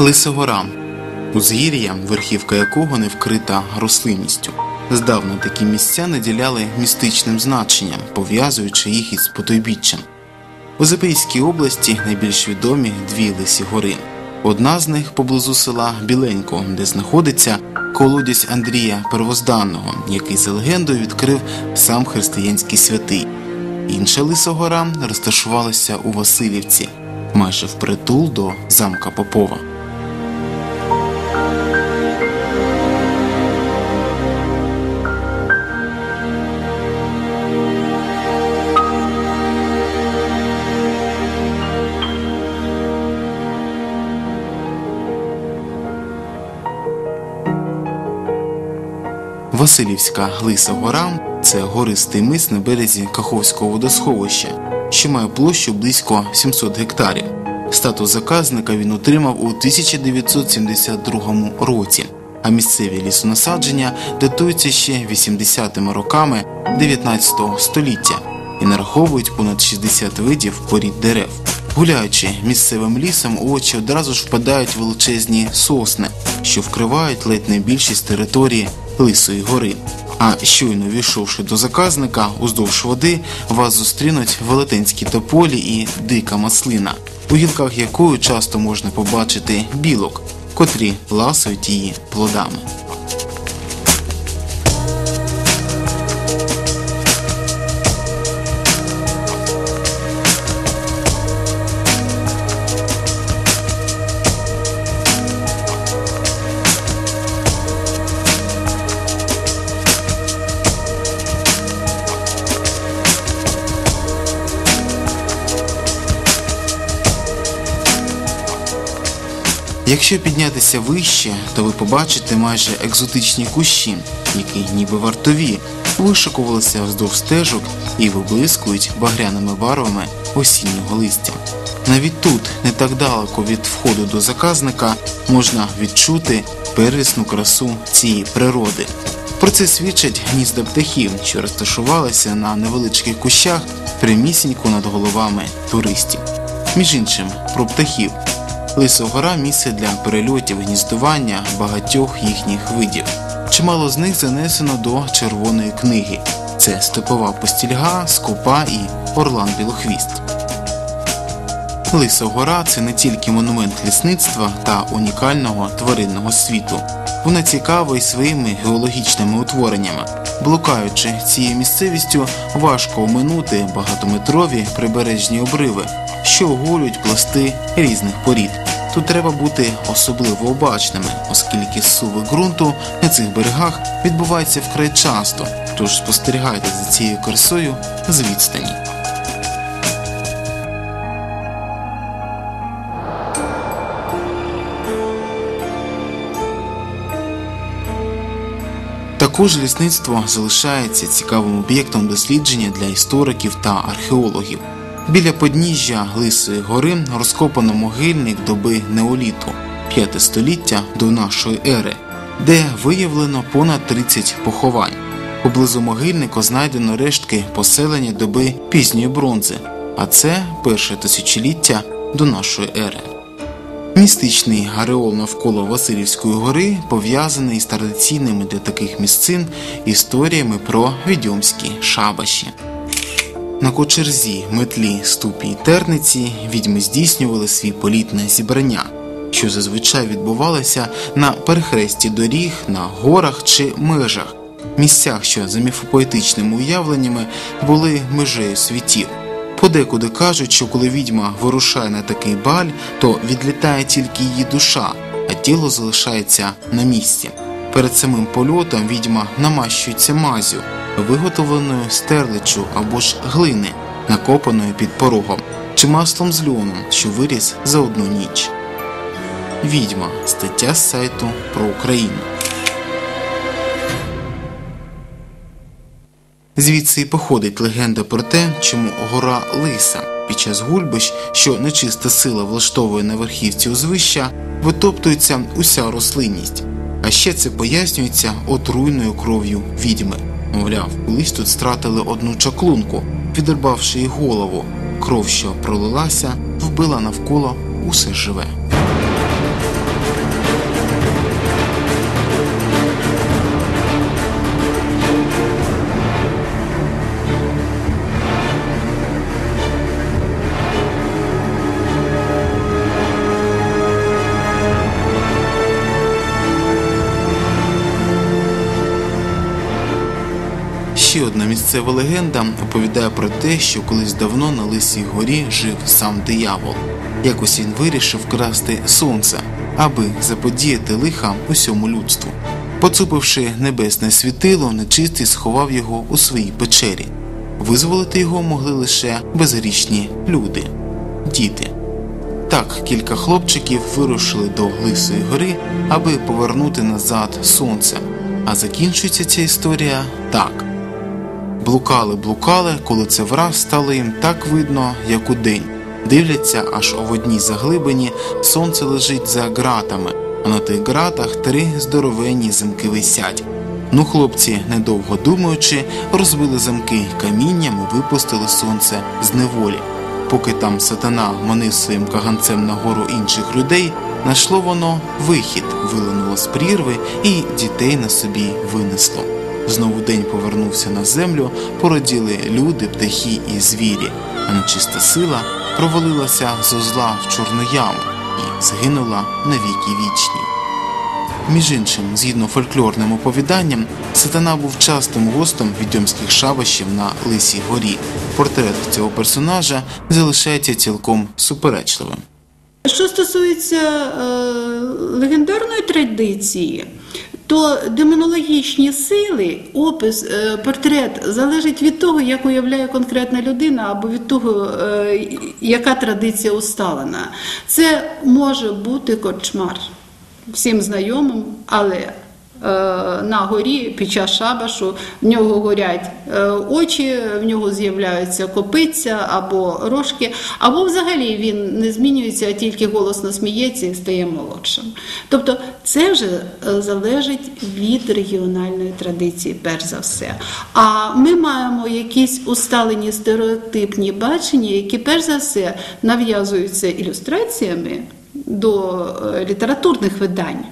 Лисогора узгір'я, верхівка якого не вкрита рослинністю. Здавна такі місця наділяли містичним значенням, пов'язуючи їх із потойбіччям. У Запорізькій області найбільш відомі дві лисі гори. Одна з них поблизу села Біленько, де знаходиться колодязь Андрія Первозданного, який за легендою відкрив сам християнський святий. Інша лиса гора розташувалася у Васильівці, майже впритул до замка Попова. Василівська Лиса Гора це гористий мис на березі Каховського водосховища, що має площу близько 700 гектарів. Статус заказника він отримав у 1972 році, а місцеві лісонасадження датуються ще 80-ми роками 19 століття і нараховують понад 60 видів порід дерев. Гуляючи місцевим лісом, у очі одразу ж впадають величезні сосни, що вкривають ледь не більшість території Лисої гори. А щойно війшовши до заказника, уздовж води вас зустрінуть велетенські тополі і дика маслина, у гілках якої часто можна побачити білок, котрі ласують її плодами. Якщо піднятися вище, то ви побачите майже екзотичні кущі, які ніби вартові, вишикувалися вздовж стежок і виблискують багряними барвами осіннього листя. Навіть тут, не так далеко від входу до заказника, можна відчути первісну красу цієї природи. Про це свідчать гнізда птахів, що розташувалися на невеличких кущах прямісінько над головами туристів. Між іншим, про птахів. Лисогора місце для перельотів гніздування багатьох їхніх видів. Чимало з них занесено до червоної книги. Це степова постільга, скопа і орлан білохвіст. Лисогора це не тільки монумент лісництва та унікального тваринного світу. Вона цікава й своїми геологічними утвореннями. Блукаючи цією місцевістю, важко оминути багатометрові прибережні обриви, що оголюють пласти різних порід. Тут треба бути особливо обачними, оскільки суви ґрунту на цих берегах відбуваються вкрай часто, тож спостерігайте за цією красою з відстані. Також лісництво залишається цікавим об'єктом дослідження для істориків та археологів. Біля подніжжя Лисої гори розкопано могильник доби неоліту 5 століття до нашої ери, де виявлено понад 30 поховань. Поблизу могильника знайдено рештки поселення доби пізньої бронзи, а це перше тисячоліття до нашої ери. Містичний ареол навколо Васильівської гори пов'язаний з традиційними для таких місцин історіями про відьомські шабаші. На кочерзі, метлі, ступі й терниці відьми здійснювали свій політ на зібрання, що зазвичай відбувалося на перехресті доріг, на горах чи межах, місцях, що за міфопоетичними уявленнями були межею світів. Подекуди кажуть, що коли відьма вирушає на такий баль, то відлітає тільки її душа, а тіло залишається на місці. Перед самим польотом відьма намащується мазю, виготовленою стерличу або ж глини, накопаною під порогом, чи маслом з льоном, що виріс за одну ніч. Відьма стаття з сайту про Україну. Звідси і походить легенда про те, чому гора Лиса під час гульбищ, що нечиста сила влаштовує на верхівці узвища, витоптується уся рослинність. А ще це пояснюється отруйною кров'ю відьми. Мовляв, колись тут стратили одну чаклунку, відрубавши їй голову. Кров, що пролилася, вбила навколо усе живе. Ще одна місцева легенда оповідає про те, що колись давно на Лисій горі жив сам диявол. Якось він вирішив красти сонце, аби заподіяти лиха усьому людству. Поцупивши небесне світило, нечистий сховав його у своїй печері. Визволити його могли лише безгрішні люди діти. Так, кілька хлопчиків вирушили до Лисої гори, аби повернути назад сонце. А закінчується ця історія так. Блукали, блукали, коли це враз стало їм так видно, як у день. Дивляться, аж у водній заглибині сонце лежить за ґратами, а на тих ґратах три здоровенні замки висять. Ну, хлопці, недовго думаючи, розбили замки камінням випустили сонце з неволі. Поки там сатана манив своїм каганцем на гору інших людей, знайшло воно вихід, вилинуло з прірви і дітей на собі винесло. Знову день повернувся на землю, породіли люди, птахи і звірі, а нечиста сила провалилася з озла в чорну яму і згинула на віки вічні. Між іншим, згідно фольклорним оповіданням, сатана був частим гостем відьомських шабашів на Лисій горі. Портрет цього персонажа залишається цілком суперечливим. Що стосується е, легендарної традиції, то демонологічні сили, опис, е, портрет залежить від того, як уявляє конкретна людина, або від того, е, яка традиція усталена. Це може бути корчмар всім знайомим, але на горі під час шабашу в нього горять е, очі, в нього з'являються копиця або рожки, або взагалі він не змінюється, а тільки голосно сміється і стає молодшим. Тобто це вже е, залежить від регіональної традиції, перш за все. А ми маємо якісь усталені стереотипні бачення, які перш за все нав'язуються ілюстраціями до е, літературних видань.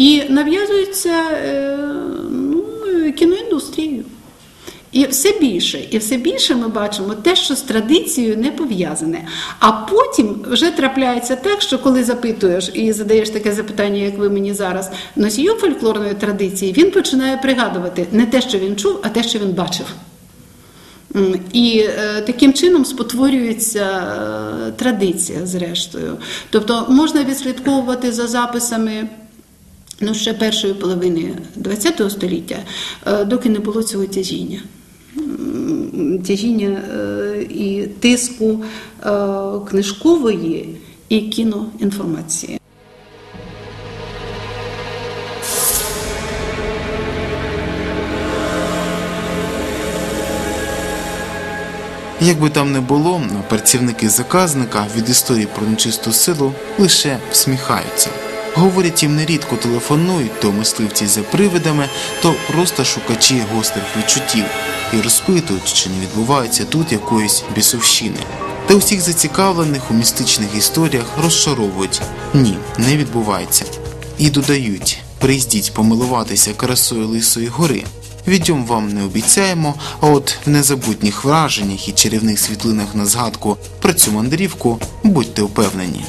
І нав'язуються е, ну, кіноіндустрією. І все більше, і все більше ми бачимо те, що з традицією не пов'язане. А потім вже трапляється так, що коли запитуєш і задаєш таке запитання, як ви мені зараз, носію фольклорної традиції, він починає пригадувати не те, що він чув, а те, що він бачив. І е, таким чином спотворюється е, традиція, зрештою. Тобто можна відслідковувати за записами. Ну, ще першої половини ХХ століття, е, доки не було цього тяжіння. Тяжіння і тиску книжкової і кіноінформації. Як би там не було, працівники заказника від історії про нечисту силу лише всміхаються. Говорять їм нерідко телефонують то мисливці за привидами, то просто шукачі гострих відчуттів і розпитують, чи не відбувається тут якоїсь бісовщини. Та усіх зацікавлених у містичних історіях розчаровують ні, не відбувається. І додають: приїздіть помилуватися красою Лисої гори. Відьом вам не обіцяємо, а от в незабутніх враженнях і чарівних світлинах на згадку про цю мандрівку будьте впевнені.